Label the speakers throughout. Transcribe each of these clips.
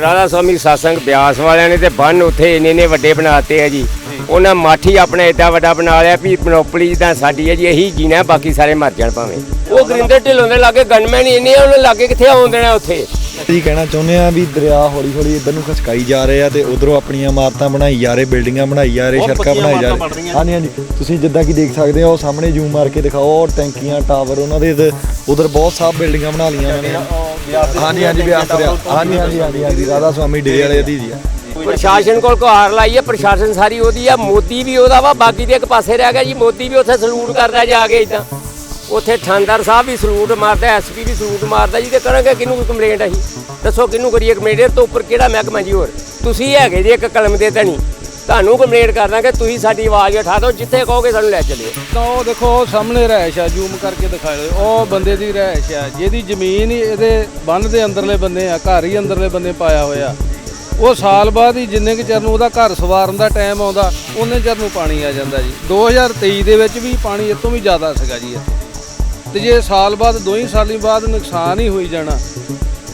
Speaker 1: ਰਾਧਾ ਸਵਾਮੀ ਸਾਸੰਗ ਬਿਆਸ ਵਾਲਿਆਂ ਨੇ ਤੇ ਬੰਨ ਉੱਥੇ ਇੰਨੇ ਨੇ ਵੱਡੇ ਬਣਾਤੇ ਆ ਜੀ। ਉਹਨਾਂ ਮਾਠੀ ਆਪਣਾ ਏਡਾ ਵੱਡਾ ਬਣਾ ਲਿਆ ਵੀ ਮੋਨੋਪਲੀ ਤਾਂ ਸਾਡੀ ਹੈ ਜੀ ਇਹੀ ਜੀਣਾ ਬਾਕੀ ਸਾਰੇ ਮਰ ਜਾਣ ਭਾਵੇਂ। ਉਹ ਗਰਿੰਦਰ ਢਿੱਲੋਂ ਦੇ ਲਾਗੇ ਗਨਮੈਨ ਇੰਨੇ ਆ, ਉਹਨਾਂ ਲਾਗੇ ਕਿੱਥੇ ਆਉਣ ਦੇਣਾ ਉੱਥੇ?
Speaker 2: ਅਸੀਂ ਕਹਿਣਾ ਚਾਹੁੰਦੇ ਆ ਵੀ ਦਰਿਆ ਹੌਲੀ ਹੌਲੀ ਇਧਰ ਨੂੰ ਖਸਕਾਈ ਜਾ ਰਹੇ ਆ ਤੇ ਉਧਰੋਂ ਆਪਣੀਆਂ ਇਮਾਰਤਾਂ ਬਣਾਈ ਜਾ ਰਹੇ ਬਿਲਡਿੰਗਾਂ ਬਣਾਈ ਜਾ ਰਹੇ ਸੜਕਾਂ ਬਣਾਈ ਜਾ ਰਹੇ ਹਾਂਜੀ ਹਾਂਜੀ। ਤੁਸੀਂ ਜਿੱਦਾਂ ਕਿ ਦੇਖ ਸਕਦੇ ਹੋ ਉਹ ਸਾਹਮਣੇ ਜ਼ੂਮ ਮਾਰ ਕੇ ਦਿਖਾਓ ਟੈਂਕੀਆਂ ਟਾਵਰ ਉਹਨਾਂ ਦੇ ਉਧਰ ਬਹੁਤ ਸਾਫ਼ ਬਿਲਡਿੰਗਾਂ ਬਣਾ ਲਈਆਂ ਉਹਨਾਂ ਨੇ। ਹਾਂਜੀ ਹਾਂਜੀ ਬਿਆਸ ਦਰਿਆ ਹਾਂਜੀ ਹਾਂਜੀ ਹਾਂਜੀ ਹਾਂਜੀ, ਰਾਧਾ ਸਵਾਮੀ ਡੇਰੇ ਵਾਲੇ ਦੀ ਜੀ ਆ।
Speaker 1: ਪ੍ਰਸ਼ਾਸਨ ਕੋਲ ਗੁਹਾਰ ਲਾਈ ਹੈ ਪ੍ਰਸ਼ਾਸਨ ਸਾਰੀ ਉਹਦੀ ਆ, ਮੋਦੀ ਵੀ ਉਹਦਾ ਵਾ, ਬਾਕੀ ਦੇ ਇੱਕ ਪਾਸੇ ਰਹਿ ਗਿਆ ਜੀ, ਮੋਦੀ ਵੀ ਉੱਥੇ ਸਲੂਟ ਕਰਦਾ ਜਾ ਕੇ ਇਦਾਂ ਉੱਥੇ ਥਾਣਦਾਰ ਸਾਹਿਬ ਵੀ ਸਲੂਟ ਮਾਰਦਾ ਐਸਪੀ ਵੀ ਸਲੂਟ ਮਾਰਦਾ ਜੀ, ਤੇ ਕਰਾਂਗੇ ਕਿਹਨੂੰ ਕੰਪਲੇਂਟ ਅਸੀਂ? ਦੱਸੋ ਕਿਹਨੂੰ ਕਰੀਏ ਕੰਪਲੇਂਟ ਤੋਂ ਉੱਪਰ ਕਿਹੜਾ ਮਹਿਕਮਾ ਜੀ ਹੋਰ? ਤੁਸੀਂ ਹੈਗੇ ਜੀ ਇੱਕ ਕਲਮ ਦੇ ਧਣੀ। ਤੁਹਾਨੂੰ ਕੰਪਲੇਂਟ ਕਰਨਾ ਕਿ ਤੁਸੀਂ ਸਾਡੀ ਆਵਾਜ਼ ਉਠਾ ਦਿਓ, ਜਿੱਥੇ ਕਹੋਗੇ ਸਾਨੂੰ ਲੈ ਚੱਲਿਓ।
Speaker 3: ਤਾਂ ਉਹ ਦੇਖੋ ਸਾਹਮਣੇ ਰਹਿਸ਼ ਆ ਜ਼ੂਮ ਕਰਕੇ ਦਿਖਾ ਲਓ ਉਹ ਬੰਦੇ ਦੀ ਰਹਿਸ਼ ਆ, ਜਿਹਦੀ ਜ਼ਮੀਨ ਹੀ ਇਹਦੇ ਬੰਨ ਦੇ ਅੰਦਰਲੇ ਬੰਨੇ ਆ, ਘਰ ਹੀ ਅੰਦਰਲੇ ਬੰਨੇ ਪਾਇਆ ਹੋਇਆ। ਉਹ ਸਾਲ ਬਾਅਦ ਹੀ ਜਿੰਨੇ ਕਿ ਚਿਰ ਨੂੰ ਉਹਦਾ ਘਰ ਸਵਾਰਨ ਦਾ ਟਾਈਮ ਆਉਂਦਾ, ਉਹਨੇ ਚਿਰ ਨੂੰ ਪਾਣੀ ਆ ਜਾਂਦਾ ਜੀ। 2023 ਦੇ ਵਿੱਚ ਵੀ ਪਾਣੀ ਇਤੋਂ ਵੀ ਜ਼ਿਆਦਾ ਸੀਗਾ ਜੀ ਤੇ ਜੇ ਸਾਲ ਬਾਅਦ ਦੋ ਹੀ ਸਾਲੀ ਬਾਅਦ ਨੁਕਸਾਨ ਹੀ ਹੋਈ ਜਾਣਾ,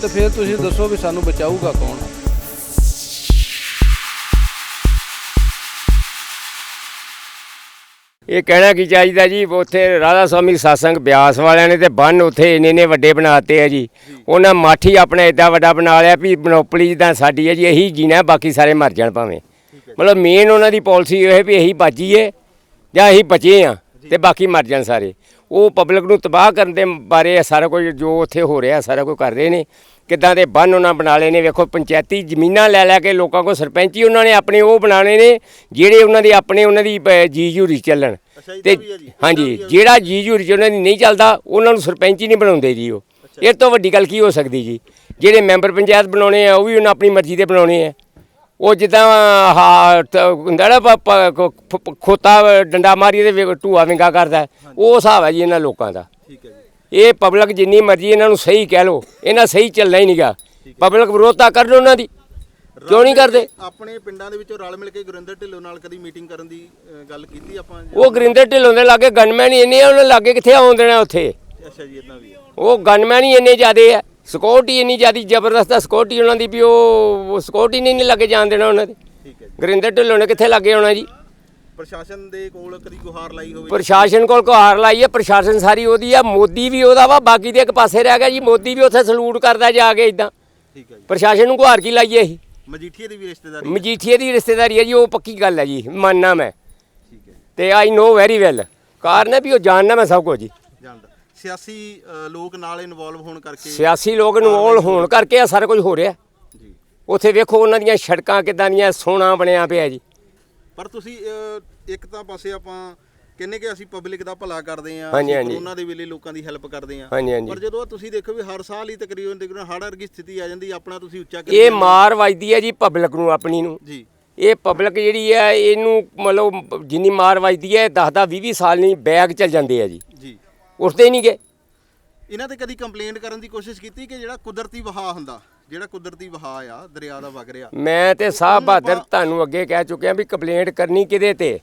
Speaker 3: ਤੇ ਫਿਰ ਤੁਸੀਂ ਦੱਸੋ ਵੀ ਸਾਨੂੰ ਬਚਾਊਗਾ ਕੌਣ?
Speaker 1: ਇਹ ਕਹਿਣਾ ਕੀ ਚਾਹੀਦਾ ਜੀ ਉੱਥੇ ਰਾਧਾ ਸਵਾਮੀ ਸਾਸੰਗ ਬਿਆਸ ਵਾਲਿਆਂ ਨੇ ਤੇ ਬੰਨ ਉੱਥੇ ਇੰਨੇ ਨੇ ਵੱਡੇ ਬਣਾਤੇ ਆ ਜੀ। ਉਹਨਾਂ ਮਾਠੀ ਆਪਣਾ ਏਡਾ ਵੱਡਾ ਬਣਾ ਲਿਆ ਵੀ ਮੋਨੋਪਲੀ ਜਿੱਦਾਂ ਸਾਡੀ ਹੈ ਜੀ ਇਹੀ ਜੀਣਾ ਬਾਕੀ ਸਾਰੇ ਮਰ ਜਾਣ ਭਾਵੇਂ। ਮਤਲਬ ਮੇਨ ਉਹਨਾਂ ਦੀ ਪਾਲਿਸੀ ਇਹ ਹੈ ਵੀ ਇਹੀ ਬਾਜੀਏ ਜਾਂ ਇਹੀ ਬਚੇ ਆ ਤੇ ਬਾਕੀ ਮਰ ਜਾਣ ਸਾਰੇ। ਉਹ ਪਬਲਿਕ ਨੂੰ ਤਬਾਹ ਕਰਨ ਦੇ ਬਾਰੇ ਸਾਰਾ ਕੁਝ ਜੋ ਉੱਥੇ ਹੋ ਰਿਹਾ ਸਾਰਾ ਕੁਝ ਕਰ ਰਹੇ ਨੇ। ਕਿੱਦਾਂ ਦੇ ਬੰਨ ਉਹਨਾਂ ਬਣਾ ਲਏ ਨੇ ਵੇਖੋ ਪੰਚਾਇਤੀ ਜ਼ਮੀਨਾਂ ਲੈ ਲੈ ਕੇ ਲੋਕਾਂ ਕੋਲ ਸਰਪੰਚੀ ਉਹਨਾਂ ਨੇ ਆਪਣੇ ਉਹ ਬਣਾਣੇ ਨੇ ਜਿਹੜੇ ਉਹਨਾਂ ਦੇ ਆਪਣੇ ਉਹਨਾਂ ਦੀ ਜੀ ਜੂਰੀ ਚੱਲਣ। ਤੇ ਹਾਂਜੀ ਜਿਹੜਾ ਜੀ ਜੂਰੀ ਚ ਉਹਨਾਂ ਦੀ ਨਹੀਂ ਚੱਲਦਾ ਉਹਨਾਂ ਨੂੰ ਸਰਪੰਚੀ ਨਹੀਂ ਬਣਾਉਂਦੇ ਜੀ ਉਹ। ਇਹ ਤੋਂ ਵੱਡੀ ਗੱਲ ਕੀ ਹੋ ਸਕਦੀ ਜੀ? ਜਿਹੜੇ ਮੈਂਬਰ ਪੰਚਾਇਤ ਬਣਾਉਣੇ ਆ ਉਹ ਵੀ ਉਹਨਾਂ ਆਪਣੀ ਮਰਜ਼ੀ ਦੇ ਬਣਾਉਣੇ ਆ। ਉਹ ਜਿੱਦਾਂ ਹਾ ਤ- ਹੁੰਦਾ ਨਾ ਪ- ਪ- ਖੋ- ਫ- ਖੋਤਾ ਡੰਡਾ ਮਾਰੀ ਤੇ ਵੇ- ਢੂਆ ਵਿੰਗਾ ਕਰਦਾ। ਹੈ। ਉਹ ਹਿਸਾਬ ਹੈ ਜੀ ਇਹਨਾਂ ਲੋਕਾਂ ਦਾ।
Speaker 4: ਠੀਕ ਹੈ ਜੀ।
Speaker 1: ਇਹ ਪਬਲਿਕ ਜਿੰਨੀ ਮਰਜ਼ੀ ਇਹਨਾਂ ਨੂੰ ਸਹੀ ਕਹਿ ਲੋ ਇਹਨਾਂ ਸਹੀ ਚੱਲਣਾ ਹੀ ਨਹੀਂਗਾ। ਪਬਲਿਕ ਵਿਰੋਧਤਾ ਕਰਨ ਉਹਨਾਂ ਦੀ। ਕਿਉਂ ਨਹੀਂ ਕਰਦੇ?
Speaker 4: ਆਪਣੇ ਪਿੰਡਾਂ ਦੇ ਵਿੱਚੋਂ ਰਲ ਮਿਲ ਕੇ ਗੁਰਿੰਦਰ ਢਿੱਲੋਂ ਨਾਲ ਕਦੀ ਮੀਟਿੰਗ ਕਰਨ ਦੀ ਅ, ਗੱਲ ਕੀਤੀ ਆਪਾਂ
Speaker 1: ਉਹ ਗਰਿੰਦਰ ਢਿੱਲੋਂ ਦੇ ਲਾਗੇ ਗਨਮੈਨ ਹੀ ਇੰਨੇ ਆ ਉਹਨਾਂ ਲਾਗੇ ਕਿੱਥੇ ਆਉਣ ਦੇਣਾ ਉੱਥੇ?
Speaker 4: ਅੱਛਾ ਜੀ ਇਦਾਂ ਵੀ ਹੈ।
Speaker 1: ਉਹ ਗਨਮੈਨ ਹੀ ਇੰਨੇ ਜ਼ਿਆਦੇ ਆ। ਸਿਕਿਉਰਿਟੀ ਇੰਨੀ ਜ਼ਿਆਦੀ ਜ਼ਬਰਦਸਤ ਆ ਸਿਕਿਉਰਿਟੀ ਉਹਨਾਂ ਦੀ ਵੀ ਉਹ ਸਿਕਿਉਰਿਟੀ ਨਹੀਂ ਲੱਗੇ ਜਾਣ ਦੇਣਾ ਉਹਨਾਂ ਦੇ।
Speaker 4: ਠੀਕ ਹੈ ਜੀ।
Speaker 1: ਗਰਿੰਦਰ ਢਿੱਲੋਂ ਨੇ ਕਿੱਥੇ ਲੱਗੇ ਆਉਣਾ ਜੀ?
Speaker 4: ਪ੍ਰਸ਼ਾਸਨ ਦੇ ਕੋਲ ਕਦੀ ਗੁਹਾਰ ਲਾਈ ਹੋਵੇ?
Speaker 1: ਪ੍ਰਸ਼ਾਸਨ ਕੋਲ ਗੁਹਾਰ ਲਾਈ ਹੈ ਪ੍ਰਸ਼ਾਸਨ ਸਾਰੀ ਉਹਦੀ ਆ ਮੋਦੀ ਵੀ ਉਹਦਾ ਵਾ ਬਾਕੀ ਦੇ ਇੱਕ ਪਾਸੇ ਰਹਿ ਗਿਆ ਜੀ ਮੋਦੀ ਵੀ ਉੱਥੇ ਸਲੂਟ ਕਰਦਾ ਜਾ ਕੇ ਇਦਾਂ
Speaker 4: ਠੀਕ ਹੈ ਜੀ।
Speaker 1: ਪ੍ਰਸ਼ਾਸਨ ਨੂੰ ਗੁਹਾਰ ਕੀ ਲਾਈਏ ਅਸੀਂ?
Speaker 4: ਮਜੀਠੀਏ ਦੀ ਵੀ ਰਿਸ਼ਤੇਦਾਰੀ
Speaker 1: ਮਜੀਠੀਏ ਦੀ ਰਿਸ਼ਤੇਦਾਰੀ ਹੈ ਜੀ ਉਹ ਪੱਕੀ ਗੱਲ ਹੈ ਜੀ ਮੰਨਣਾ ਮੈਂ।
Speaker 4: ਠੀਕ ਹੈ
Speaker 1: ਤੇ ਆਈ ਨੋ ਵੈਰੀ ਵੈਲ। ਕਾਰਨ ਹੈ ਵੀ ਉਹ ਜਾਣਦਾ ਮੈਂ ਸਭ ਕੁਝ ਜੀ।
Speaker 4: ਸਿਆਸੀ ਅ, ਲੋਕ ਨਾਲ ਇਨਵੋਲਵ ਹੋਣ ਕਰਕੇ
Speaker 1: ਸਿਆਸੀ ਲੋਕ ਇਨਵੋਲ ਹੋਣ ਕਰਕੇ ਆ ਸਾਰਾ ਕੁਝ ਹੋ ਰਿਹਾ।
Speaker 4: ਜੀ।
Speaker 1: ਉੱਥੇ ਵੇਖੋ ਉਹਨਾਂ ਦੀਆਂ ਸੜਕਾਂ ਕਿਦਾਂ ਦੀਆਂ ਸੋਨਾ ਬਣਿਆ ਪਿਆ ਜੀ।
Speaker 4: ਪਰ ਤੁਸੀਂ ਅ, ਇੱਕ ਤਾਂ ਪਾਸੇ ਆਪਾਂ ਕਹਿੰਨੇ ਕਿ ਅਸੀਂ ਪਬਲਿਕ ਦਾ ਭਲਾ ਕਰਦੇ ਆਂ
Speaker 1: ਹਾਂਜੀ,
Speaker 4: ਅਸੀਂ
Speaker 1: ਹਾਂਜੀ।
Speaker 4: ਕਰੋਨਾ ਦੇ ਵੇਲੇ ਲੋਕਾਂ ਦੀ ਹੈਲਪ ਕਰਦੇ ਆਂ
Speaker 1: ਹਾਂਜੀ ਹਾਂਜੀ।
Speaker 4: ਪਰ ਜਦੋਂ ਤੁਸੀਂ ਦੇਖੋ ਵੀ ਹਰ ਸਾਲ ਹੀ ਤਕਰੀਬਨ ਤਕਰੀਬਨ ਹੜ੍ਹ ਵਰਗੀ ਸਥਿਤੀ ਆ ਜਾਂਦੀ ਆਪਣਾ ਤੁਸੀਂ ਉੱਚਾ
Speaker 1: ਇਹ ਮਾਰ ਵੱਜਦੀ ਹੈ ਜੀ ਪਬਲਿਕ ਨੂੰ ਆਪਣੀ ਨੂੰ।
Speaker 4: ਜੀ।
Speaker 1: ਇਹ ਪਬਲਿਕ ਜਿਹੜੀ ਹੈ ਇਹਨੂੰ ਮਤਲਬ ਜਿੰਨੀ ਮਾਰ ਵੱਜਦੀ ਹੈ 10 10 20 20 ਸਾਲ ਨਹੀਂ ਬੈਗ ਚੱਲ ਜਾਂਦੇ ਆ ਜੀ।
Speaker 4: ਜੀ।
Speaker 1: ਉੱਠਦੇ ਨਹੀਂ ਗਏ
Speaker 4: ਇਹਨਾਂ ਤੇ ਕਦੀ ਕੰਪਲੇਂਟ ਕਰਨ ਦੀ ਕੋਸ਼ਿਸ਼ ਕੀਤੀ ਕਿ ਜਿਹੜਾ ਕੁਦਰਤੀ ਵਹਾਅ ਹੁੰਦਾ ਜਿਹੜਾ ਕੁਦਰਤੀ ਵਹਾਅ ਆ ਦਰਿਆ ਦਾ ਵਗ ਰਿਹਾ?
Speaker 1: ਮੈਂ ਤੇ ਸਾਹਿਬ ਬਹਾਦਰ ਤੁਹਾਨੂੰ ਅੱਗੇ ਕਹਿ ਚੁੱਕਿਆ ਵੀ ਕੰਪਲੇਂਟ ਕਰਨੀ ਕਿਹਦੇ ਤੇ?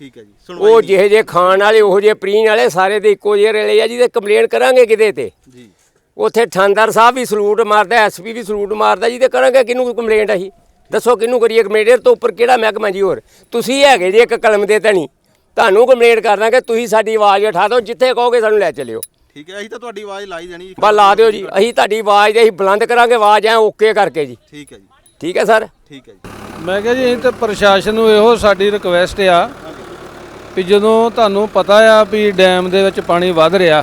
Speaker 4: ਠੀਕ ਹੈ ਜੀ
Speaker 1: ਉਹ
Speaker 4: ਸੁਣਵਾਈ
Speaker 1: ਜਿਹੇ ਜੇ ਖਾਣ ਵਾਲੇ ਉਹ ਜੇ ਪ੍ਰੀਨ ਵਾਲੇ ਸਾਰੇ ਦੇ ਇੱਕੋ ਜਿਹੇ ਰਲੇ ਆ ਜੀ ਤੇ ਕੰਪਲੇਂਟ ਕਰਾਂਗੇ ਕਿਹਦੇ ਤੇ?
Speaker 4: ਜੀ।
Speaker 1: ਉੱਥੇ ਥਾਣਦਾਰ ਸਾਹਿਬ ਵੀ ਸਲੂਟ ਮਾਰਦਾ ਐਸਪੀ ਵੀ ਸਲੂਟ ਮਾਰਦਾ ਜੀ ਤੇ ਕਰਾਂਗੇ ਕਿਹਨੂੰ ਕੰਪਲੇਂਟ ਅਸੀਂ? ਦੱਸੋ ਕਿਹਨੂੰ ਕਰੀਏ ਕੰਪਲੇਂਟ ਤੋਂ ਉੱਪਰ ਕਿਹੜਾ ਮਹਿਕਮਾ ਜੀ ਹੋਰ? ਤੁਸੀਂ ਹੈਗੇ ਜੀ ਇੱਕ ਕਲਮ ਦੇ ਧਣੀ। ਤੁਹਾਨੂੰ ਕੰਪਲੇਂਟ ਕਰਨਾ ਕਿ ਤੁਸੀਂ ਸਾਡੀ ਆਵਾਜ਼ ਉਠਾ ਦਿਓ ਜਿੱਥੇ ਕਹੋਗੇ ਸਾਨੂੰ ਲੈ ਚੱਲਿਓ।
Speaker 4: ਠੀਕ ਹੈ ਅਸੀਂ ਤਾਂ ਤੁਹਾਡੀ ਆਵਾਜ਼ ਲਾਈ ਜਾਣੀ ਜੀ।
Speaker 1: ਬਸ ਲਾ ਦਿਓ ਜੀ ਅਸੀਂ ਤੁਹਾਡੀ ਆਵਾਜ਼ ਅਸੀਂ ਬੁਲੰਦ ਕਰਾਂਗੇ ਆਵਾਜ਼ ਐ ਓਕੇ ਕਰਕੇ ਜੀ।
Speaker 4: ਠੀਕ ਹੈ ਜੀ।
Speaker 1: ਠੀਕ ਹੈ ਸਰ?
Speaker 4: ਠੀਕ ਹੈ ਜੀ।
Speaker 3: ਮੈਂ ਕਿਹਾ ਜੀ ਅਸੀਂ ਤਾਂ ਪ੍ਰਸ਼ਾਸਨ ਨੂੰ ਇਹੋ ਸਾਡੀ ਰਿਕੁਐਸਟ ਆ ਵੀ ਜਦੋਂ ਤੁਹਾਨੂੰ ਪਤਾ ਆ ਵੀ ਡੈਮ ਦੇ ਵਿੱਚ ਪਾਣੀ ਵੱਧ ਰਿਹਾ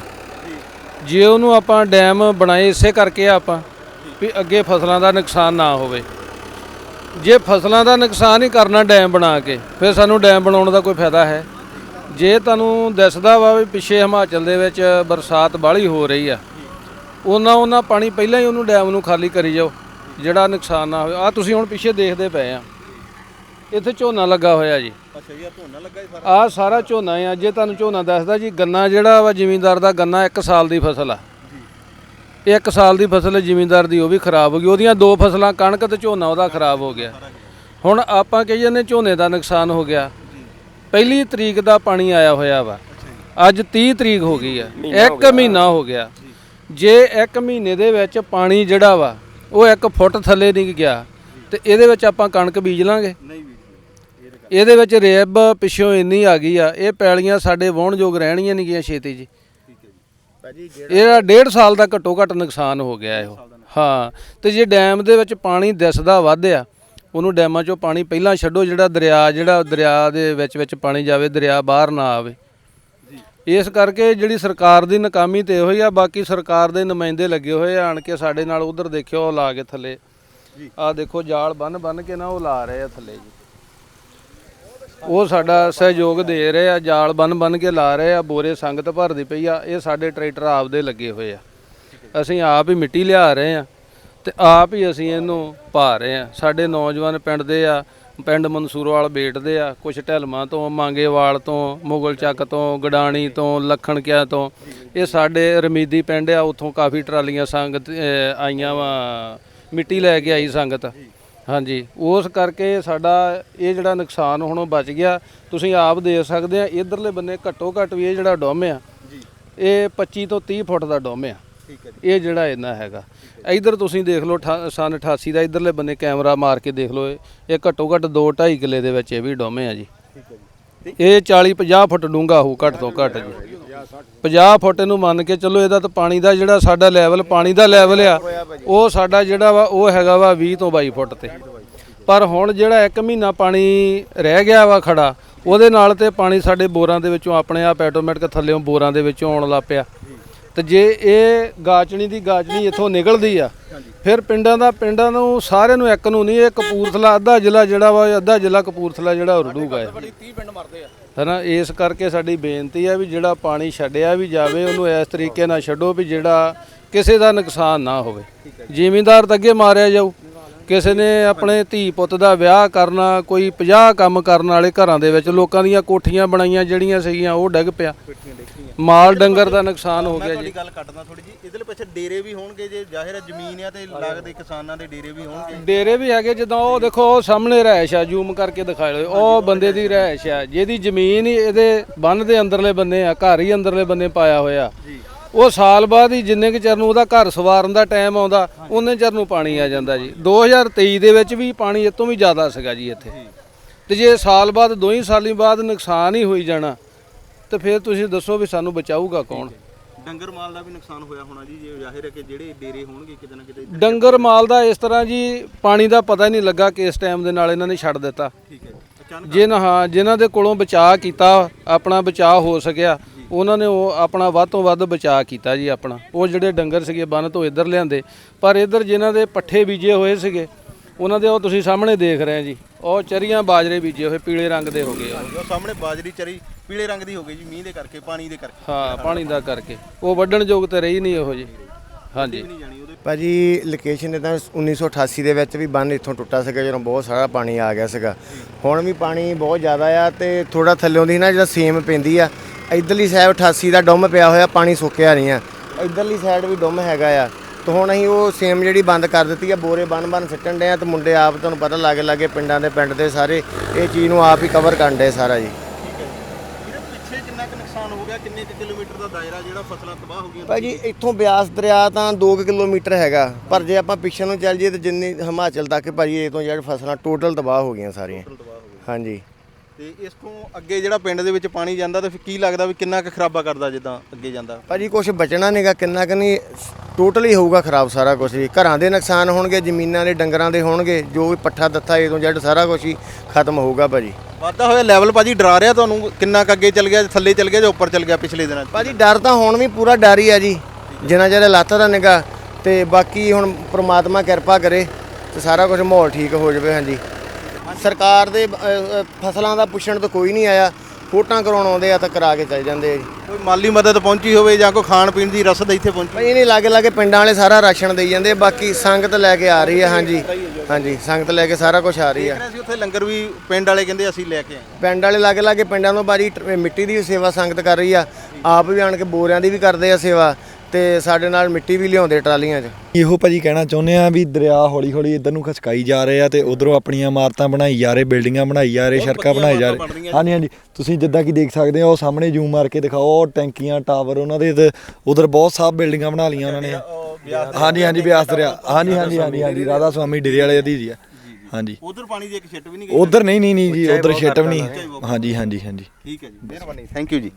Speaker 3: ਜੇ ਉਹਨੂੰ ਆਪਾਂ ਡੈਮ ਬਣਾਏ ਇਸੇ ਕਰਕੇ ਆ ਆਪਾਂ ਵੀ ਅੱਗੇ ਫਸਲਾਂ ਦਾ ਨੁਕਸਾਨ ਨਾ ਹੋਵੇ। ਜੇ ਫਸਲਾਂ ਦਾ ਨੁਕਸਾਨ ਹੀ ਕਰਨਾ ਡੈਮ ਬਣਾ ਕੇ ਫਿਰ ਸਾਨੂੰ ਡੈਮ ਬਣਾਉਣ ਦਾ ਕੋਈ ਫਾਇਦਾ ਹੈ? ਜੇ ਤੁਹਾਨੂੰ ਦਿਸਦਾ ਵਾ ਵੀ ਪਿੱਛੇ ਹਿਮਾਚਲ ਦੇ ਵਿੱਚ ਬਰਸਾਤ ਬਾਹਲੀ ਹੋ ਰਹੀ ਆ ਉਹਨਾਂ ਉਹਨਾਂ ਪਾਣੀ ਪਹਿਲਾਂ ਹੀ ਉਹਨੂੰ ਡੈਮ ਨੂੰ ਖਾਲੀ ਕਰੀ ਜਾਓ ਜਿਹੜਾ ਨੁਕਸਾਨ ਨਾ ਹੋਵੇ। ਆ ਤੁਸੀਂ ਹੁਣ ਪਿੱਛੇ ਦੇਖਦੇ ਪਏ ਆ। ਇੱਥੇ ਝੋਨਾ ਲੱਗਾ ਹੋਇਆ ਜੀ।
Speaker 4: ਅੱਛਾ ਜੀ ਆ ਲੱਗਾ ਜੀ ਸਾਰਾ?
Speaker 3: ਆ ਸਾਰਾ ਝੋਨਾ ਆ। ਜੇ ਤੁਹਾਨੂੰ ਝੋਨਾ ਦੱਸਦਾ ਜੀ ਗੰਨਾ ਜਿਹੜਾ ਵਾ ਜ਼ਿਮੀਂਦਾਰ ਦਾ ਗੰਨਾ 1 ਸਾਲ ਦੀ ਫਸਲ ਆ। ਇਹ 1 ਸਾਲ ਦੀ ਫਸਲ ਜ਼ਿਮੀਂਦਾਰ ਦੀ ਉਹ ਵੀ ਖਰਾਬ ਹੋ ਗਈ। ਉਹਦੀਆਂ ਦੋ ਫਸਲਾਂ ਕਣਕ ਤੇ ਝੋਨਾ ਉਹਦਾ ਖਰਾਬ ਹੋ ਗਿਆ। ਹੁਣ ਆਪਾਂ ਕਹੀ ਜਾਂਦੇ ਝੋਨੇ ਦਾ ਨੁਕਸਾਨ ਹੋ ਗਿਆ। ਪਹਿਲੀ ਤਰੀਕ ਦਾ ਪਾਣੀ ਆਇਆ ਹੋਇਆ ਵਾ। ਅੱਜ 30 ਤਰੀਕ ਹੋ ਗਈ ਆ। ਇੱਕ ਮਹੀਨਾ ਹੋ ਗਿਆ। ਜੇ ਇੱਕ ਮਹੀਨੇ ਦੇ ਵਿੱਚ ਪਾਣੀ ਜਿਹੜਾ ਵਾ ਉਹ ਇੱਕ ਫੁੱਟ ਥੱਲੇ ਨਹੀਂ ਗਿਆ ਤੇ ਇਹਦੇ ਵਿੱਚ ਆਪਾਂ ਕਣਕ ਬੀਜ ਲਾਂਗੇ। ਇਹਦੇ ਵਿੱਚ ਰੇਬ ਪਿੱਛੋਂ ਇੰਨੀ ਆ ਗਈ ਆ ਇਹ ਪੈਲੀਆਂ ਸਾਡੇ ਵਾਹੁਣਯੋਗ ਰਹਿਣੀਆਂ ਨਹੀਂ ਗੀਆਂ ਛੇਤੀ ਜੀ। ਇਹਦਾ ਡੇਢ ਸਾਲ ਦਾ ਘੱਟੋ ਘੱਟ ਨੁਕਸਾਨ ਹੋ ਗਿਆ ਇਹੋ। ਹਾਂ ਤੇ ਜੇ ਡੈਮ ਦੇ ਵਿੱਚ ਪਾਣੀ ਦਿਸਦਾ ਵੱਧ ਆ ਉਹਨੂੰ ਡੈਮਾਂ 'ਚੋਂ ਪਾਣੀ ਪਹਿਲਾਂ ਛੱਡੋ, ਜਿਹੜਾ ਦਰਿਆ ਜਿਹੜਾ ਦਰਿਆ ਦੇ ਵਿੱਚ ਵਿੱਚ ਪਾਣੀ ਜਾਵੇ, ਦਰਿਆ ਬਾਹਰ ਨਾ ਆਵੇ। ਇਸ ਕਰਕੇ ਜਿਹੜੀ ਸਰਕਾਰ ਦੀ ਨਾਕਾਮੀ ਤੇ ਇਹੋ ਹੀ ਆ, ਬਾਕੀ ਸਰਕਾਰ ਦੇ ਨੁਮਾਇੰਦੇ ਲੱਗੇ ਹੋਏ ਆ, ਆਣ ਕੇ ਸਾਡੇ ਨਾਲ ਉਧਰ ਦੇਖਿਓ, ਉਹ ਲਾ ਕੇ ਥੱਲੇ। ਆਹ ਦੇਖੋ, ਜਾਲ ਬੰਨ ਬੰਨ ਕੇ ਨਾ ਉਹ ਲਾ ਰਹੇ ਆ ਥੱਲੇ ਜੀ। ਉਹ ਸਾਡਾ ਸਹਿਯੋਗ ਦੇ ਰਹੇ ਆ, ਜਾਲ ਬੰਨ ਬੰਨ ਕੇ ਲਾ ਰਹੇ ਆ, ਬੋਰੇ ਸੰਗਤ ਭਰਦੀ ਪਈ ਆ, ਇਹ ਸਾਡੇ ਟਰੈਕਟਰ ਆਪਦੇ ਲੱਗੇ ਹੋਏ ਆ। ਅਸੀਂ ਆਪ ਹੀ ਮਿੱਟੀ ਲਿਆ ਰਹੇ ਆ। ਤੇ ਆਪ ਹੀ ਅਸੀਂ ਇਹਨੂੰ ਪਾ ਰਹੇ ਆ ਸਾਡੇ ਨੌਜਵਾਨ ਪਿੰਡ ਦੇ ਆ, ਪਿੰਡ ਮਨਸੂਰਵਾਲ ਬੇਟਦੇ ਆ, ਕੁਛ ਢਲਮਾਂ ਤੋਂ, ਮੰਗੇਵਾਲ ਤੋਂ, ਮੁਗਲ ਚੱਕ ਤੋਂ, ਗਡਾਣੀ ਤੋਂ ਲੱਖਣਕਿਆ ਤੋਂ, ਇਹ ਸਾਡੇ ਰਮੀਦੀ ਪਿੰਡ ਆ, ਉੱਥੋਂ ਕਾਫੀ ਟਰਾਲੀਆਂ ਸੰਗਤ ਆਈਆਂ ਵਾ, ਮਿੱਟੀ ਲੈ ਕੇ ਆਈ ਸੰਗਤ। ਹਾਂਜੀ, ਉਸ ਕਰਕੇ ਸਾਡਾ ਇਹ ਜਿਹੜਾ ਨੁਕਸਾਨ ਹੁਣ ਉਹ ਬਚ ਗਿਆ। ਤੁਸੀਂ ਆਪ ਦੇਖ ਸਕਦੇ ਆ, ਇਧਰਲੇ ਬੰਨੇ ਘੱਟੋ ਘੱਟ ਵੀ ਇਹ ਜਿਹੜਾ ਡੋਮ ਆ, ਇਹ 25 ਤੋਂ 30 ਫੁੱਟ ਦਾ ਡੋਮ ਆ। ਇਹ ਜਿਹੜਾ ਇੰਨਾ ਹੈਗਾ। ਇਧਰ ਤੁਸੀਂ ਦੇਖ ਲਓ ਸਨ 88 ਦਾ ਇਧਰਲੇ ਬੰਨੇ ਕੈਮਰਾ ਮਾਰ ਕੇ ਦੇਖ ਲਓ ਇਹ- ਘੱਟੋ ਘੱਟ 2 2.5 ਕਿੱਲੇ ਦੇ ਵਿੱਚ ਇਹ ਵੀ ਡੋਮੇ ਆ ਜੀ। ਇਹ 40 50 ਫੁੱਟ ਡੂੰਘਾ ਹੋਊ ਘੱਟ ਤੋਂ ਘੱਟ ਜੀ। 50 ਫੁੱਟ ਨੂੰ ਮੰਨ ਕੇ ਚੱਲੋ ਇਹਦਾ ਤਾਂ ਪਾਣੀ ਦਾ ਜਿਹੜਾ ਸਾਡਾ ਲੈਵਲ ਪਾਣੀ ਦਾ ਲੈਵਲ ਆ ਉਹ ਸਾਡਾ ਜਿਹੜਾ ਵਾ ਉਹ ਹੈਗਾ ਵਾ 20 ਤੋਂ 22 ਫੁੱਟ ਤੇ। ਪਰ ਹੁਣ ਜਿਹੜਾ 1 ਮਹੀਨਾ ਪਾਣੀ ਰਹਿ ਗਿਆ ਵਾ ਖੜਾ ਉਹਦੇ ਨਾਲ ਤੇ ਪਾਣੀ ਸਾਡੇ ਬੋਰਾਂ ਦੇ ਵਿੱਚੋਂ ਆਪਣੇ ਆਪ ਆਟੋਮੈਟਿਕ ਥੱਲੇੋਂ ਬੋਰਾਂ ਦੇ ਵਿੱਚੋਂ ਆਉਣ ਲੱਗ ਪਿਆ। ਤੇ ਜੇ ਇਹ ਗਾਚਣੀ ਦੀ ਗਾਚਣੀ ਇੱਥੋਂ ਨਿਕਲਦੀ ਆ ਫਿਰ ਪਿੰਡਾਂ ਦਾ ਪਿੰਡਾਂ ਨੂੰ ਸਾਰਿਆਂ ਨੂੰ ਇੱਕ ਨੂੰ ਨਹੀਂ ਇਹ ਕਪੂਰਥਲਾ ਅੱਧਾ ਜ਼ਿਲ੍ਹਾ ਜਿਹੜਾ ਵਾ ਅੱਧਾ ਜ਼ਿਲ੍ਹਾ ਕਪੂਰਥਲਾ ਜਿਹੜਾ ਉਹ ਰੁੜੂਗਾ ਇਹ। 30 ਪਿੰਡ ਮਰਦੇ ਆ। ਹਨਾ ਇਸ ਕਰਕੇ ਸਾਡੀ ਬੇਨਤੀ ਆ ਵੀ ਜਿਹੜਾ ਪਾਣੀ ਛੱਡਿਆ ਵੀ ਜਾਵੇ ਉਹਨੂੰ ਇਸ ਤਰੀਕੇ ਨਾਲ ਛੱਡੋ ਵੀ ਜਿਹੜਾ ਕਿਸੇ ਦਾ ਨੁਕਸਾਨ ਨਾ ਹੋਵੇ। ਜ਼ਿਮੀਂਦਾਰ ਤਾਂ ਅੱਗੇ ਮਾਰਿਆ ਜਾਊ। ਕਿਸੇ ਨੇ ਆਪਣੇ ਧੀ ਪੁੱਤ ਦਾ ਵਿਆਹ ਕਰਨਾ ਕੋਈ 50 ਕੰਮ ਕਰਨ ਵਾਲੇ ਘਰਾਂ ਦੇ ਵਿੱਚ ਲੋਕਾਂ ਦੀਆਂ ਕੋਠੀਆਂ ਬਣਾਈਆਂ ਜਿਹੜੀਆਂ ਸੀਗੀਆਂ ਉਹ ਡਿੱਗ ਪਿਆ। ਮਾਲ ਡੰਗਰ ਦਾ ਨੁਕਸਾਨ ਹੋ ਗਿਆ ਜੀ।
Speaker 4: ਡੇਰੇ ਵੀ ਆ ਡੇਰੇ ਵੀ
Speaker 3: ਹੈਗੇ ਜਦੋਂ ਉਹ ਦੇਖੋ ਉਹ ਸਾਹਮਣੇ ਰਹਿਸ਼ ਆ ਜ਼ੂਮ ਕਰਕੇ ਦਿਖਾ ਲਓ ਉਹ ਬੰਦੇ ਦੀ ਰਹਿਸ਼ ਆ ਜਿਹਦੀ ਜ਼ਮੀਨ ਹੀ ਇਹਦੇ ਬੰਨ ਦੇ ਅੰਦਰਲੇ ਬੰਨੇ ਆ ਘਰ ਹੀ ਅੰਦਰਲੇ ਬੰਨੇ ਪਾਇਆ ਹੋਇਆ। ਉਹ ਸਾਲ ਬਾਅਦ ਹੀ ਜਿੰਨੇ ਕੁ ਚਿਰ ਨੂੰ ਉਹਦਾ ਘਰ ਸਵਾਰਨ ਦਾ ਟਾਈਮ ਆਉਂਦਾ ਉਹਨੇ ਚਿਰ ਨੂੰ ਪਾਣੀ ਆ ਜਾਂਦਾ ਜੀ। 2023 ਦੇ ਵਿੱਚ ਵੀ ਪਾਣੀ ਇਹ ਤੋਂ ਵੀ ਜ਼ਿਆਦਾ ਸੀਗਾ ਜੀ ਇੱਥੇ। ਤੇ ਜੇ ਸਾਲ ਬਾਅਦ ਦੋ ਹੀ ਸਾਲੀ ਬਾਅਦ ਨੁਕਸਾਨ ਹੀ ਹੋਈ ਜਾਣਾ ਤੇ ਫਿਰ ਤੁਸੀਂ ਦੱਸੋ ਵੀ ਸਾਨੂੰ ਬਚਾਊਗਾ ਕੌਣ?
Speaker 4: ਡੰਗਰ ਮਾਲ ਦਾ ਵੀ ਨੁਕਸਾਨ ਹੋਇਆ ਹੋਣਾ ਜੀ ਜੇ ਜ਼ਾਹਿਰ ਹੈ ਕਿ ਜਿਹੜੇ ਡੇਰੇ ਹੋਣਗੇ ਕਿਤੇ ਨਾ ਕਿਤੇ
Speaker 3: ਡੰਗਰ ਮਾਲ ਦਾ ਇਸ ਤਰ੍ਹਾਂ ਜੀ ਪਾਣੀ ਦਾ ਪਤਾ ਹੀ ਨਹੀਂ ਲੱਗਾ ਕਿ ਇਸ ਟਾਈਮ ਦੇ ਨਾਲ ਇਹਨਾਂ ਨੇ ਛੱਡ ਦਿੱਤਾ।
Speaker 4: ਠੀਕ ਹੈ। ਅਚਾਨਕ
Speaker 3: ਜਿਨ ਹਾਂ ਜਿਨ੍ਹਾਂ ਦੇ ਕੋਲੋਂ ਬਚਾਅ ਕੀਤਾ ਆਪਣਾ ਬਚਾਅ ਹੋ ਸਕਿਆ ਉਹਨਾਂ ਨੇ ਉਹ ਆਪਣਾ ਵੱਧ ਤੋਂ ਵੱਧ ਬਚਾਅ ਕੀਤਾ ਜੀ ਆਪਣਾ। ਉਹ ਜਿਹੜੇ ਡੰਗਰ ਸੀਗੇ ਬੰਨ ਤੋਂ ਇੱਧਰ ਲਿਆਂਦੇ। ਪਰ ਇੱਧਰ ਜਿਨ੍ਹਾਂ ਦੇ ਪੱਠੇ ਬੀਜੇ ਹੋਏ ਸੀਗੇ ਉਹਨਾਂ ਦੇ ਉਹ ਤੁਸੀਂ ਸਾਹਮਣੇ ਦੇਖ ਰਹੇ ਜੀ। ਉਹ ਚਰੀਆਂ ਬਾਜਰੇ ਬੀਜੇ ਹੋਏ ਪੀਲੇ ਰੰਗ ਦੇ ਹੋ ਗਏ ਆ।
Speaker 4: ਉਹ ਸਾਹਮਣੇ ਬਾਜਰੀ ਚਰੀ ਪੀਲੇ ਰੰਗ ਦੀ ਹੋ ਗਈ ਜੀ ਮੀਂਹ ਦੇ ਕਰਕੇ ਪਾਣੀ ਦੇ ਕਰਕੇ।
Speaker 3: ਹਾਂ ਪਾਣੀ ਦਾ ਕਰਕੇ। ਉਹ ਵੱਢਣ ਯੋਗ ਤੇ ਰਹੀ ਨਹੀਂ ਉਹੋ ਜੀ। ਹਾਂਜੀ।
Speaker 5: ਭਾਜੀ ਲੋਕੇਸ਼ਨ ਇਦਾਂ 1988 ਦੇ ਵਿੱਚ ਵੀ ਬੰਨ ਇੱਥੋਂ ਟੁੱਟਾ ਸੀਗਾ ਜਦੋਂ ਬਹੁਤ ਸਾਰਾ ਪਾਣੀ ਆ ਗਿਆ ਸੀਗਾ। ਹੁਣ ਵੀ ਪਾਣੀ ਬਹੁਤ ਜ਼ਿਆਦਾ ਆ ਤੇ ਥੋੜਾ ਥੱਲਿਓਂ ਦੀ ਨਾ ਜਿਹੜਾ ਸੇਮ ਪੈਂਦੀ ਆ ਇਧਰਲੀ ਸਾਈਡ 88 ਦਾ ਡੁੰਮ ਪਿਆ ਹੋਇਆ ਪਾਣੀ ਸੁੱਕਿਆ ਨਹੀਂ ਆ। ਇਧਰਲੀ ਸਾਈਡ ਵੀ ਡੁੰਮ ਹੈਗਾ ਆ। ਤੇ ਹੁਣ ਅਸੀਂ ਉਹ ਸੇਮ ਜਿਹੜੀ ਬੰਦ ਕਰ ਦਿੱਤੀ ਆ ਬੋਰੇ ਬੰਨ ਬੰਨ ਸਿੱਟਣ ਡਏ ਆ ਤੇ ਮੁੰਡੇ ਆਪ ਤੁਹਾਨੂੰ ਪਤਾ ਲਾਗੇ ਲਾਗੇ ਪਿੰਡਾਂ ਦੇ ਪਿੰਡ ਦੇ ਸਾਰੇ ਇਹ ਚੀਜ਼ ਨੂੰ ਆਪ ਹੀ ਕਵਰ ਕਰਨ ਡਏ ਸਾਰਾ ਜੀ।
Speaker 4: ਇਹਦੇ ਪਿੱਛੇ ਕਿੰਨਾ ਕੁ ਨੁਕਸਾਨ ਹੋ ਗਿਆ? ਕਿੰਨੇ ਕੁ ਕਿਲੋਮੀਟਰ ਦਾ ਦਾਇਰਾ ਜਿਹੜਾ ਫਸਲਾਂ ਤਬਾਹ ਹੋ ਗਈਆਂ?
Speaker 5: ਭਾਜੀ ਇੱਥੋਂ ਬਿਆਸ ਦਰਿਆ ਤਾਂ 2 ਕਿਲੋਮੀਟਰ ਹੈਗਾ। ਪਰ ਜੇ ਆਪਾਂ ਪਿੱਛੇ ਨੂੰ ਚੱਲ ਜਾਈਏ ਤੇ ਜਿੰਨੀ ਹਿਮਾਚਲ ਤੱਕ ਭਾਜੀ ਇਹ ਤੋਂ ਜਿਹੜੀ ਫਸਲਾਂ ਟੋਟਲ ਤਬਾਹ ਹੋ ਗਈਆਂ ਸਾਰੀਆਂ। ਹਾਂਜੀ।
Speaker 4: ਤੇ ਇਸ ਤੋਂ ਅੱਗੇ ਜਿਹੜਾ ਪਿੰਡ ਦੇ ਵਿੱਚ ਪਾਣੀ ਜਾਂਦਾ ਤੇ ਫਿਰ ਕੀ ਲੱਗਦਾ ਵੀ ਕਿੰਨਾ ਕੁ ਖਰਾਬਾ ਕਰਦਾ ਜਿੱਦਾਂ ਅੱਗੇ ਜਾਂਦਾ?
Speaker 5: ਭਾਜੀ ਕੁਝ ਬਚਣਾ ਨਹੀਂਗਾ ਕਿੰਨਾ ਕਿ ਨਹੀਂ ਟੋਟਲੀ ਹੋਊਗਾ ਖਰਾਬ ਸਾਰਾ ਕੁਝ ਹੀ ਘਰਾਂ ਦੇ ਨੁਕਸਾਨ ਹੋਣਗੇ ਜ਼ਮੀਨਾਂ ਦੇ ਡੰਗਰਾਂ ਦੇ ਹੋਣਗੇ ਜੋ ਵੀ ਪੱਠਾ ਦੱਥਾ ਇਹ ਤੋਂ ਜੱਟ ਸਾਰਾ ਕੁਝ ਹੀ ਖਤਮ ਹੋਊਗਾ ਭਾਜੀ।
Speaker 4: ਵਾਧਾ ਹੋਇਆ ਲੈਵਲ ਭਾਜੀ ਡਰਾ ਰਿਹਾ ਤੁਹਾਨੂੰ? ਕਿੰਨਾ ਕੁ ਅੱਗੇ ਚੱਲ ਗਿਆ ਥੱਲੇ ਚੱਲ ਗਿਆ ਜਾਂ ਉੱਪਰ ਚੱਲ ਗਿਆ ਪਿਛਲੇ ਦਿਨਾਂ 'ਚ?
Speaker 5: ਭਾਜੀ ਡਰ ਤਾਂ ਹੁਣ ਵੀ ਪੂਰਾ ਡਰ ਹੀ ਆ ਜੀ। ਜਿੰਨਾ ਚਿਰ ਲੱਤ ਦਾ ਨਿਗਾ ਤੇ ਬਾਕੀ ਹੁਣ ਪ੍ਰਮਾਤਮਾ ਕਿਰਪਾ ਕਰੇ ਤੇ ਸਾਰਾ ਕੁਝ ਮਾਹੌਲ ਠੀਕ ਹੋ ਜਾਵੇ ਹਾਂਜੀ। ਸਰਕਾਰ ਦੇ ਅ, ਅ, ਫਸਲਾਂ ਦਾ ਪੁੱਛਣ ਤਾਂ ਕੋਈ ਨਹੀਂ ਆਇਆ। ਫੋਟਾਂ ਕਰਾਉਣ ਆਉਂਦੇ ਆ ਤਾਂ ਕਰਾ ਕੇ ਚੱਲ ਜਾਂਦੇ ਆ ਜੀ।
Speaker 4: ਕੋਈ ਮਾਲੀ ਮਦਦ ਪਹੁੰਚੀ ਹੋਵੇ ਜਾਂ ਕੋਈ ਖਾਣ ਪੀਣ ਦੀ ਰਸਦ ਇੱਥੇ ਪਹੁੰਚੀ
Speaker 5: ਭਾਈ ਨਹੀਂ ਲਾਗੇ ਲਾਗੇ ਪਿੰਡਾਂ ਵਾਲੇ ਸਾਰਾ ਰਾਸ਼ਨ ਦੇਈ ਜਾਂਦੇ ਆ, ਬਾਕੀ ਸੰਗਤ ਲੈ ਕੇ ਆ ਰਹੀ ਹੈ ਹਾਂਜੀ। ਹਾਂਜੀ ਸੰਗਤ ਲੈ ਕੇ ਸਾਰਾ ਕੁਝ ਆ ਰਹੀ ਆ।
Speaker 4: ਦੇਖ ਰਹੇ ਸੀ ਉੱਥੇ ਲੰਗਰ ਵੀ ਪਿੰਡ ਵਾਲੇ ਕਹਿੰਦੇ ਅਸੀਂ ਲੈ ਕੇ ਆਏ
Speaker 5: ਪਿੰਡ ਵਾਲੇ ਲਾਗੇ ਲਾਗੇ ਪਿੰਡਾਂ ਤੋਂ ਬਾਰੀ ਟ- ਮਿੱਟੀ ਦੀ ਵੀ ਸੇਵਾ ਸੰਗਤ ਕਰ ਰਹੀ ਆ। ਆਪ ਵੀ ਆਣ ਕੇ ਬੋਰਿਆਂ ਦੀ ਵੀ ਕਰਦੇ ਆ ਸੇਵਾ। ਤੇ ਸਾਡੇ ਨਾਲ ਮਿੱਟੀ ਵੀ ਲਿਆਉਂਦੇ ਟਰਾਲੀਆਂ 'ਚ।
Speaker 2: ਇਹੋ ਭਾਜੀ ਕਹਿਣਾ ਚਾਹੁੰਦੇ ਆ ਵੀ ਦਰਿਆ ਹੌਲੀ ਹੌਲੀ ਇਧਰ ਨੂੰ ਖਸਕਾਈ ਜਾ ਰਹੇ ਆ ਤੇ ਉਧਰੋਂ ਆਪਣੀਆਂ ਇਮਾਰਤਾਂ ਬਣਾਈ ਜਾ ਰਹੇ ਬਿਲਡਿੰਗਾਂ ਬਣਾਈ ਜਾ ਰਹੇ ਸੜਕਾਂ ਬਣਾਈ ਜਾ ਰਹੇ। ਹਾਂਜੀ ਹਾਂਜੀ। ਤੁਸੀਂ ਜਿੱਦਾਂ ਕਿ ਦੇਖ ਸਕਦੇ ਹੋ ਉਹ ਸਾਹਮਣੇ ਜ਼ੂਮ ਮਾਰ ਕੇ ਦਿਖਾਓ ਉਹ ਟੈਂਕੀਆਂ ਟਾਵਰ ਉਹਨਾਂ ਦੇ ਉਧਰ ਬਹੁਤ ਸਾਫ਼ ਬਿਲਡਿੰਗਾਂ ਬਣਾ ਲਈਆਂ ਉਹਨਾਂ ਨੇ। ਹਾਂਜੀ ਹਾਂਜੀ ਬਿਆਸ ਦਰਿਆ। ਹਾਂਜੀ ਹਾਂਜੀ ਹਾਂਜੀ ਹਾਂਜੀ। ਰਾਧਾ ਸਵਾਮੀ ਡੇਰੇ ਵਾਲੇ ਦੀ ਜੀ ਆ। ਹਾਂਜੀ।
Speaker 4: ਉਧਰ ਪਾਣੀ ਦੀ ਇੱਕ ਛਿੱਟ ਵੀ ਨਹੀਂ ਗਈ
Speaker 2: ਉਧਰ ਨਹੀਂ ਨਹੀਂ ਨਹੀਂ ਜੀ ਉਧਰ ਛੇਟ ਵੀ ਨਹੀਂ। ਹਾਂਜੀ ਹਾਂਜੀ ਹਾਂਜੀ।
Speaker 4: ਠੀਕ ਹੈ ਜੀ। ਮਿਹਰਬਾਨੀ ਥੈਂਕ ਯੂ ਜੀ।